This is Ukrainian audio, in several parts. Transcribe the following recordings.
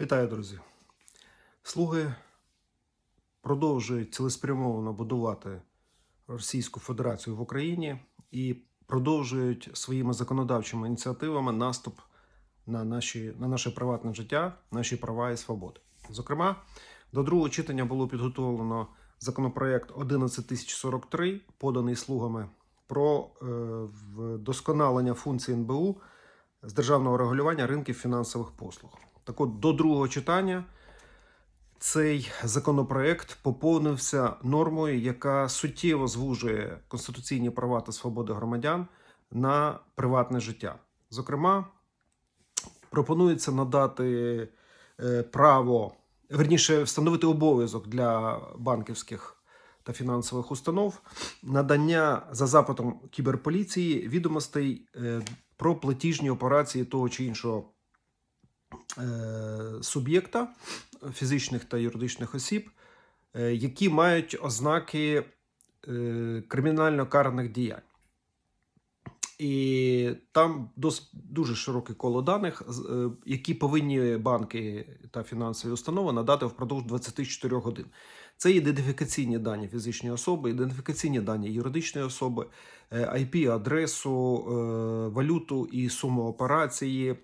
Вітаю, друзі. Слуги продовжують цілеспрямовано будувати Російську Федерацію в Україні і продовжують своїми законодавчими ініціативами наступ на, наші, на наше приватне життя, наші права і свободи. Зокрема, до другого читання було підготовлено законопроект 11043, поданий слугами, про е, вдосконалення функцій НБУ з державного регулювання ринків фінансових послуг. Так от, до другого читання цей законопроект поповнився нормою, яка суттєво звужує конституційні права та свободи громадян на приватне життя. Зокрема, пропонується надати е, право, верніше, встановити обов'язок для банківських та фінансових установ надання за запитом кіберполіції відомостей е, про платіжні операції того чи іншого суб'єкта фізичних та юридичних осіб, е, які мають ознаки е, кримінально-карних діянь. І там дос, дуже широке коло даних, е, які повинні банки та фінансові установи надати впродовж 24 годин. Це ідентифікаційні дані фізичної особи, ідентифікаційні дані юридичної особи, е, IP-адресу, е, валюту і суму операції,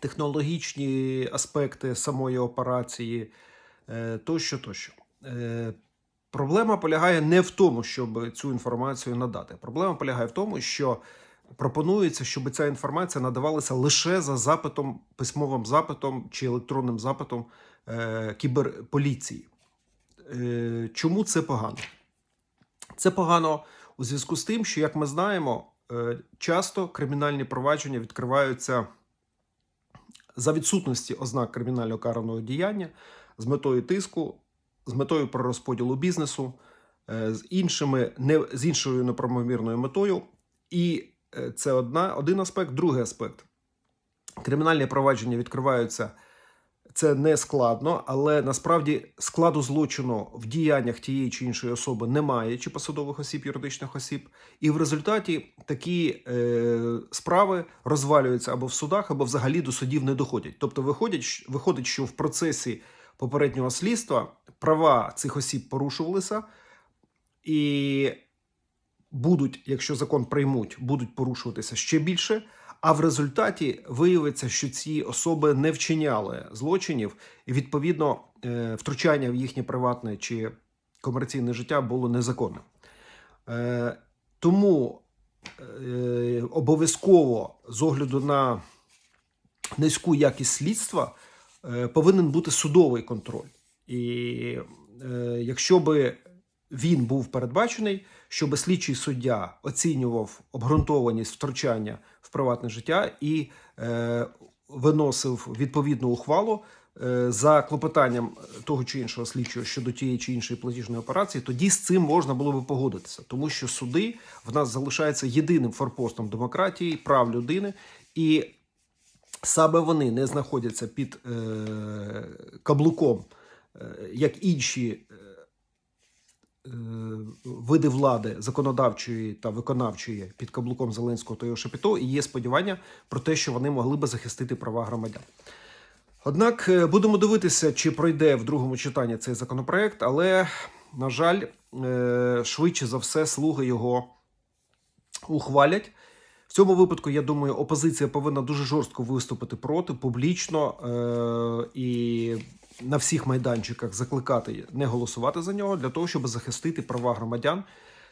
технологічні аспекти самої операції, е, тощо, тощо. Е, Проблема полягає не в тому, щоб цю інформацію надати. Проблема полягає в тому, що пропонується, щоб ця інформація надавалася лише за запитом, письмовим запитом чи електронним запитом е, кіберполіції. Чому це погано? Це погано у зв'язку з тим, що, як ми знаємо, часто кримінальні провадження відкриваються за відсутності ознак кримінального караного діяння з метою тиску, з метою перерозподілу бізнесу, е, з іншими не з іншою неправомірною метою. І е, це одна, один аспект. Другий аспект. Кримінальні провадження відкриваються. Це не складно, але насправді складу злочину в діяннях тієї чи іншої особи немає, чи посадових осіб, юридичних осіб. І в результаті такі е, справи розвалюються або в судах, або взагалі до судів не доходять. Тобто, виходять, виходить, що в процесі попереднього слідства права цих осіб порушувалися, і будуть, якщо закон приймуть, будуть порушуватися ще більше. А в результаті виявиться, що ці особи не вчиняли злочинів, і відповідно е, втручання в їхнє приватне чи комерційне життя було незаконним. Е, Тому е, обов'язково з огляду на низьку якість слідства повинен бути судовий контроль. І якщо би він був передбачений, щоб слідчий суддя оцінював обґрунтованість втручання в приватне життя і е, виносив відповідну ухвалу е, за клопотанням того чи іншого слідчого щодо тієї чи іншої платіжної операції, тоді з цим можна було би погодитися, тому що суди в нас залишаються єдиним форпостом демократії, прав людини, і саме вони не знаходяться під е, каблуком, е, як інші. Е, Види влади законодавчої та виконавчої під каблуком Зеленського та його і є сподівання про те, що вони могли би захистити права громадян. Однак е, будемо дивитися, чи пройде в другому читанні цей законопроект, але, на жаль, е, швидше за все, слуги його ухвалять. В цьому випадку, я думаю, опозиція повинна дуже жорстко виступити проти публічно е- і на всіх майданчиках закликати не голосувати за нього для того, щоб захистити права громадян,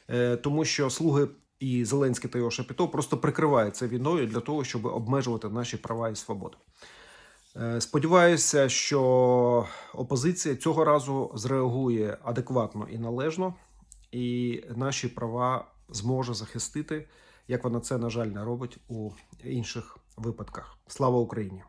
е- тому що слуги і Зеленський та його Шапіто просто прикриваються війною для того, щоб обмежувати наші права і свободи. Е, Сподіваюся, що опозиція цього разу зреагує адекватно і належно, і наші права зможе захистити, як вона це, на жаль, не робить у інших випадках. Слава Україні!